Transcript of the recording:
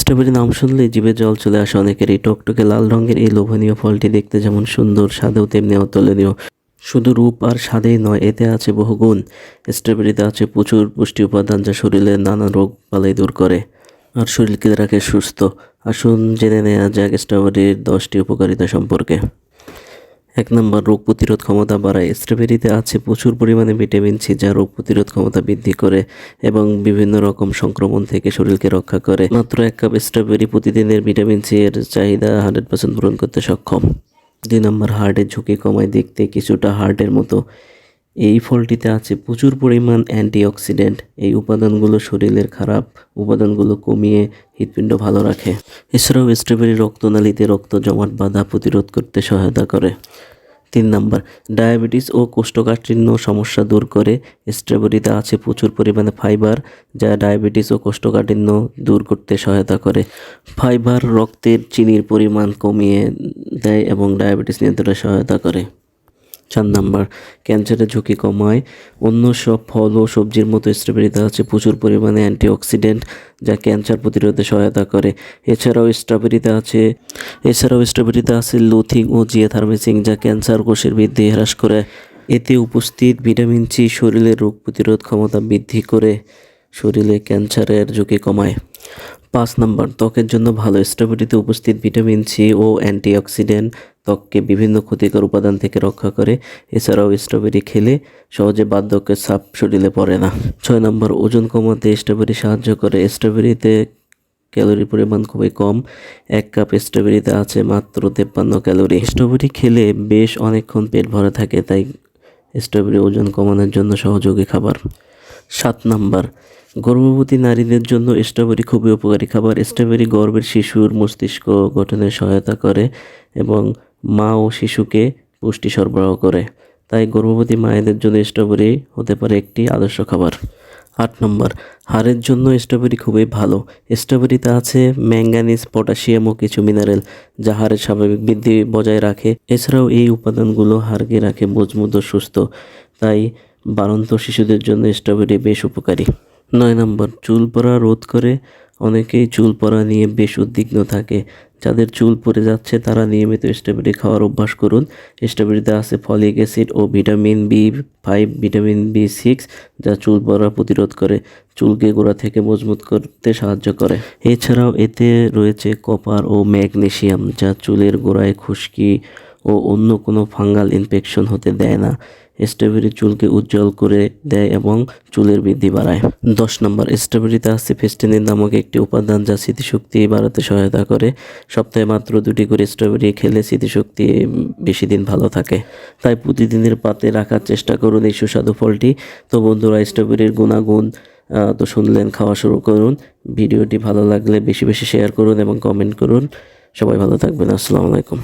Strawberry নাম শুনলে জিভে জল চলে আসে অনেকের। এই টকটকে লাল রঙের এই লোভনীয় ফলটি দেখতে যেমন সুন্দর, স্বাদেও তেমনি অতুলনীয়। শুধু রূপ আর স্বাদেই নয়, এতে আছে বহু গুণ। স্ট্রবেরিতে আছে প্রচুর পুষ্টি উপাদান যা শরীরে নানা রোগ পালাই দূর করে। আর শরীরকে রাখে সুস্থ। আসুন জেনে নেওয়া যাক স্ট্রবেরির দশটি উপকারিতা সম্পর্কে। এক নম্বর, রোগ প্রতিরোধ ক্ষমতা বাড়ায়। স্ট্রবেরিতে আছে প্রচুর পরিমাণে ভিটামিন সি যা রোগ প্রতিরোধ ক্ষমতা বৃদ্ধি করে এবং বিভিন্ন রকম সংক্রমণ থেকে শরীরকে রক্ষা করে। মাত্র এক কাপ স্ট্রবেরি প্রতিদিনের ভিটামিন সি এর চাহিদা হান্ড্রেড পার্সেন্ট পূরণ করতে সক্ষম। দুই নম্বর, হার্টের ঝুঁকি কমায়। দেখতে কিছুটা হার্টের মতো। এই ফলটিতে আছে প্রচুর পরিমাণ অ্যান্টিঅক্সিডেন্ট। এই উপাদানগুলো শরীরের খারাপ উপাদানগুলো কমিয়ে হৃৎপিণ্ড ভালো রাখে। এছাড়াও স্ট্রবেরি রক্তনালীতে রক্ত জমাট বাধা প্রতিরোধ করতে সহায়তা করে। তিন নম্বর, ডায়াবেটিস ও কোষ্ঠকাঠিন্য সমস্যা দূর করে। স্ট্রবেরিতে আছে প্রচুর পরিমাণে ফাইবার, যা ডায়াবেটিস ও কোষ্ঠকাঠিন্য দূর করতে সহায়তা করে। ফাইবার রক্তের চিনির পরিমাণ কমিয়ে দেয় এবং ডায়াবেটিস নিয়ন্ত্রণে সহায়তা করে। চার নাম্বার, ক্যান্সারের ঝুঁকি কমায়। অন্য সব ফল ও সবজির মতো স্ট্রবেরিতে আছে। প্রচুর পরিমাণে অ্যান্টিঅক্সিডেন্ট যা ক্যান্সার প্রতিরোধে সহায়তা করে। এছাড়াও স্ট্রবেরিতে আছে। এছাড়াও স্ট্রবেরিতে আছে লুথিং ও জিয়াথার্মেসিং যা ক্যান্সার কোষের বৃদ্ধি হ্রাস করে। এতে উপস্থিত ভিটামিন সি শরীরের রোগ প্রতিরোধ ক্ষমতা বৃদ্ধি করে। শরীরে ক্যান্সারের ঝুঁকি কমায়। পাঁচ নম্বর, ত্বকের জন্য ভালো স্ট্রবেরিতে উপস্থিত ভিটামিন সি ও অ্যান্টিঅক্সিডেন্ট ত্বককে বিভিন্ন ক্ষতিকর উপাদান থেকে রক্ষা করে। এছাড়াও স্ট্রবেরি খেলে সহজে বার্ধক্যের ছাপ শরীরে পড়ে না। ছয় নম্বর, ওজন কমাতে স্ট্রবেরি সাহায্য করে। স্ট্রবেরিতে ক্যালোরির পরিমাণ খুবই কম। এক কাপ স্ট্রবেরিতে আছে মাত্র তেপ্পান্ন ক্যালোরি। স্ট্রবেরি খেলে বেশ অনেকক্ষণ পেট ভরা থাকে, তাই স্ট্রবেরি ওজন কমানোর জন্য সহযোগী খাবার। সাত নাম্বার গর্ভবতী নারীদের জন্য স্ট্রবেরি খুবই উপকারী খাবার। স্ট্রবেরি গর্ভের শিশুর মস্তিষ্ক গঠনে সহায়তা করে এবং মা ও শিশুকে পুষ্টি সরবরাহ করে। তাই গর্ভবতী মায়েদের জন্য স্ট্রবেরি হতে পারে একটি আদর্শ খাবার। আট নম্বর, হাড়ের জন্য স্ট্রবেরি খুবই ভালো। স্ট্রবেরিতে আছে ম্যাঙ্গানিজ পটাশিয়াম ও কিছু মিনারেল যা হাড়ের স্বাভাবিক বৃদ্ধি বজায় রাখে। এছাড়াও এই উপাদানগুলো হাড়কে রাখে মজবুত ও সুস্থ। তাই বারন্ত শিশুদের জন্য স্ট্রবেরি বেশ উপকারী। নয় নম্বর, চুল পড়া রোধ করে অনেকেই চুল পড়া নিয়ে বেশ উদ্বিগ্ন থাকে। যাদের চুল পড়ে যাচ্ছে, তারা নিয়মিত স্ট্রবেরি খাওয়ার অভ্যাস করুন। স্ট্রবেরিতে আছে ফলিক অ্যাসিড ও vitamin B five, vitamin B six, যা চুল পড়া প্রতিরোধ করে, চুলকে গোড়া থেকে মজবুত করতে সাহায্য করে। এছাড়াও এতে রয়েছে কপার ও ম্যাগনেশিয়াম যা চুলের গোড়ায় খুশকি ও অন্য কোনো ফাঙ্গাল ইনফেকশন হতে দেয় না। স্ট্রবেরি চুলকে উজ্জ্বল করে দেয় এবং চুলের বৃদ্ধি বাড়ায়। দশ নম্বর, স্ট্রবেরিতে আছে ফেস্টিনিন নামক একটি উপাদান যা স্মৃতিশক্তি বাড়াতে সহায়তা করে। সপ্তাহে মাত্র দুটি করে স্ট্রবেরি খেলে স্মৃতিশক্তি বেশি দিন ভালো থাকে। তাই প্রতিদিনের পাতে রাখার চেষ্টা করুন এই সুস্বাদু ফলটি। তো বন্ধুরা, স্ট্রবেরির গুণাগুণ তো শুনলেন, খাওয়া শুরু করুন। ভিডিওটি ভালো লাগলে বেশি বেশি শেয়ার করুন এবং কমেন্ট করুন। সবাই ভালো থাকবেন। আসসালামু আলাইকুম।